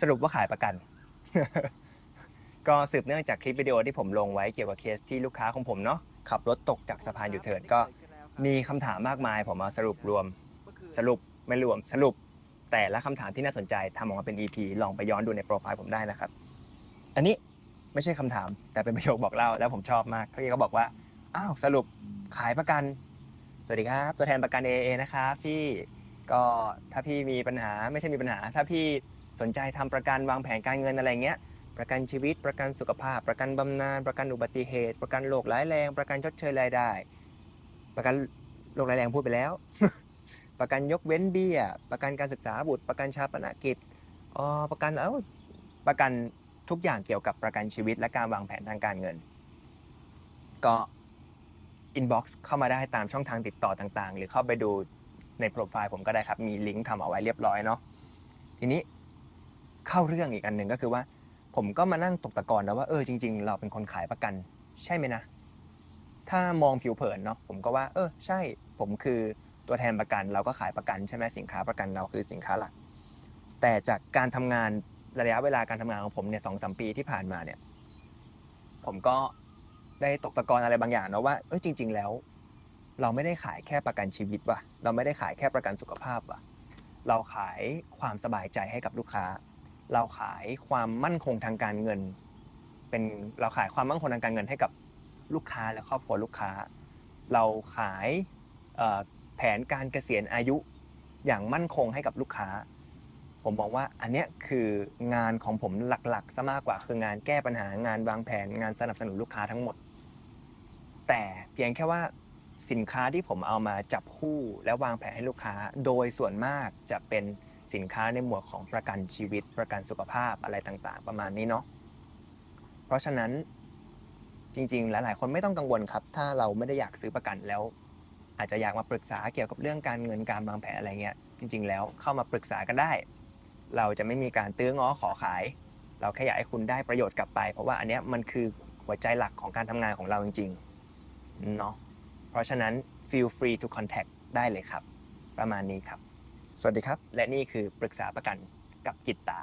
สรุปว่าขายประกัน ก็สืบเนื่องจากคลิปวิดีโอที่ผมลงไว้เกี่ยวกับเคสที่ลูกค้าของผมเนาะขับรถตกจากสะพานอยู่เทิร์นก็มีคำถามมากมาย ผมมาสรุปรวม สรุปไม่รวมสรุป แต่ละคำถามที่น่าสนใจทำออกมาเป็น EP ลองไปย้อนดูในโปรไฟล์ผมได้นะครับ อันนี้ไม่ใช่คำถาม แต่เป็นประโยคบอกเล่าแล้วผมชอบมากเขาเขาบอกว่าอ้าวสรุปขายประกัน สวัสดีครับ ตัวแทนประกัน AA นะครับพี่ก็ถ้าพี่มีปัญหาไม่ใช่มีปัญหา ถ้าพี่ สนใจทำประกันวางแผนการเงินอะไรเงี้ย ประกันชีวิต ประกันสุขภาพ ประกันบำนาญ ประกันอุบัติเหตุ ประกันโรคร้ายแรง ประกันชดเชยรายได้ ประกันโรคร้ายแรงพูดไปแล้ว ประกันยกเว้นเบี้ย ประกันการศึกษาบุตร ประกันชาปนกิจอ๋อประกันเอ้าประกันทุกอย่างเกี่ยวกับประกันชีวิตและการวางแผนทางการเงิน ก็อินบ็อกซ์เข้ามาได้ตามช่องทางติดต่อต่างๆ หรือเข้าไปดูในโปรไฟล์ผมก็ได้ครับ มีลิงก์ทำเอาไว้เรียบร้อยเนาะทีนี้ เข้าเรื่องอีกอันหนึ่งก็คือว่า ผมก็มานั่งตกตะกอนนะว่าเออจริง ๆ เราเป็นคนขายประกัน ใช่ไหมนะ ถ้ามองผิวเผินเนาะผมก็ว่า เออ ใช่ผมคือตัวแทนประกันเราก็ขายประกันใช่ไหมสินค้าประกันเราคือสินค้าหลัก แต่จากการทำงานระยะเวลาการทำงานของผมเนี่ยสองสามปีที่ผ่านมาเนี่ย ผมก็ได้ตกตะกอนอะไรบางอย่างเนาะว่าเออจริง ๆ แล้ว เราไม่ได้ขายแค่ประกันชีวิตว่ะเราไม่ได้ขายแค่ประกันสุขภาพว่ะเราขายความสบายใจให้กับลูกค้า เราขายความมั่นคงทางการเงิน เป็นเราขายความมั่นคงทางการเงินให้กับลูกค้าและครอบครัวลูกค้า เราขายแผนการเกษียณอายุอย่างมั่นคงให้กับลูกค้า ผมมองว่าอันเนี้ยคืองานของผมหลักๆซะมากกว่าคืองานแก้ปัญหางานวางแผนงานสนับสนุนลูกค้าทั้งหมด แต่เพียงแค่ว่าสินค้าที่ผมเอามาจับคู่และวางแผนให้ลูกค้า โดยส่วนมากจะเป็น สินค้าในหมวดของประกันชีวิต ประกันสุขภาพอะไรต่างๆ ประมาณนี้เนาะเพราะฉะนั้นจริงๆ หลายๆคนไม่ต้องกังวลครับ ถ้าเราไม่ได้อยากซื้อประกันแล้ว อาจจะอยากมาปรึกษาเกี่ยวกับเรื่องการเงินการวางแผนอะไรเงี้ยจริง ๆ แล้วเข้ามาปรึกษากันได้ เราจะไม่มีการตื้อง้อขอขาย เราแค่อยากให้คุณได้ประโยชน์กลับไป เพราะว่าอันเนี้ยมันคือหัวใจหลักของการทำงานของเราจริงๆเนาะเพราะฉะนั้น feel free to contact ได้เลยครับ ประมาณนี้ครับ สวัสดีครับ และนี่คือปรึกษาประกันกับกิตตา